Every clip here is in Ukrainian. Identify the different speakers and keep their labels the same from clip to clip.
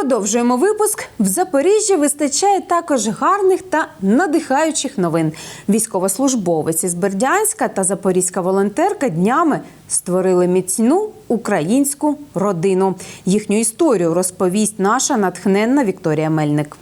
Speaker 1: Продовжуємо випуск. В Запоріжжі вистачає також гарних та надихаючих новин. Військовослужбовець із Бердянська та запорізька волонтерка днями створили міцну українську родину. Їхню історію розповість наша натхненна Вікторія Мельник.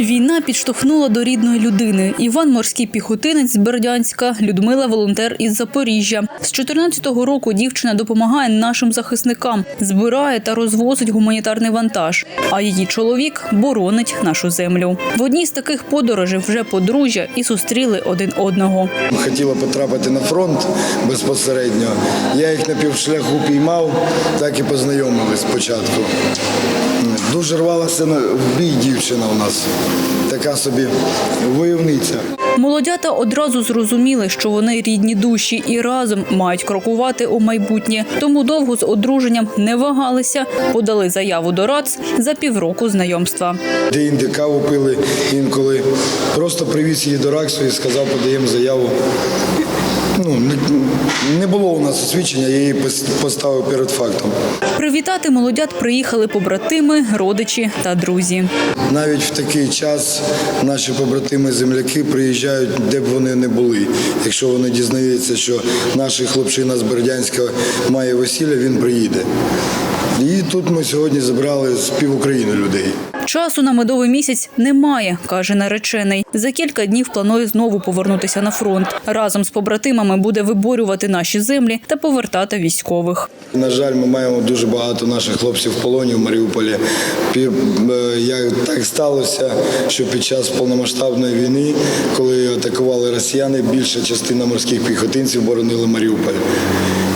Speaker 2: Війна підштовхнула до рідної людини. Іван морський піхотинець з Бердянська, Людмила волонтер із Запоріжжя. З 14-го року дівчина допомагає нашим захисникам, збирає та розвозить гуманітарний вантаж. А її чоловік боронить нашу землю. В одній з таких подорожей вже подружжя і зустріли один одного.
Speaker 3: Хотіла потрапити на фронт безпосередньо. Я їх на півшляху піймав, так і познайомились спочатку. Дуже рвалася в бій дівчина у нас. Така собі войовниця.
Speaker 2: Молодята одразу зрозуміли, що вони рідні душі і разом мають крокувати у майбутнє. Тому довго з одруженням не вагалися, подали заяву до РАЦ за півроку знайомства.
Speaker 3: Де-інде каву пили інколи. Просто привіз її до Раксу і сказав, подаємо заяву. Ну, не, було у нас освідчення, я її поставив перед фактом.
Speaker 2: Привітати молодят приїхали побратими, родичі та друзі.
Speaker 3: Навіть в такий час наші побратими земляки приїжджають, де б вони не були. Якщо вони дізнаються, що наш хлопчина з Бердянська має весілля, він приїде. І тут ми сьогодні зібрали з пів України людей.
Speaker 2: Часу на медовий місяць немає, каже наречений. За кілька днів планує знову повернутися на фронт. Разом з побратимами буде виборювати наші землі та повертати військових.
Speaker 3: На жаль, ми маємо дуже багато наших хлопців в полоні в Маріуполі. Е, Як так сталося, що під час повномасштабної війни, коли атакували росіяни, більша частина морських піхотинців боронили Маріуполь.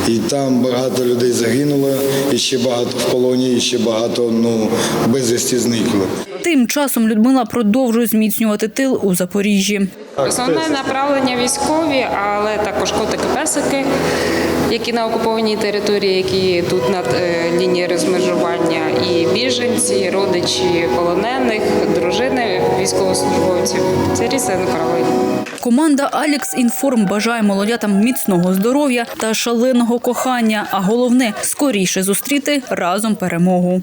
Speaker 3: І там багато людей загинуло, і ще багато в полоні, і ще багато ну, безвісті зникли.
Speaker 2: Тим часом Людмила продовжує зміцнювати тил у Запоріжжі.
Speaker 4: Основне направлення військові, але також котики-песики, які на окупованій території, які тут над е, лінією розмежування, і біженці, і родичі полонених, дружини військовослужбовців. Це різне направлення.
Speaker 2: Команда Алекс Інформ бажає молодятам міцного здоров'я та шаленого кохання, а головне скоріше зустріти разом перемогу.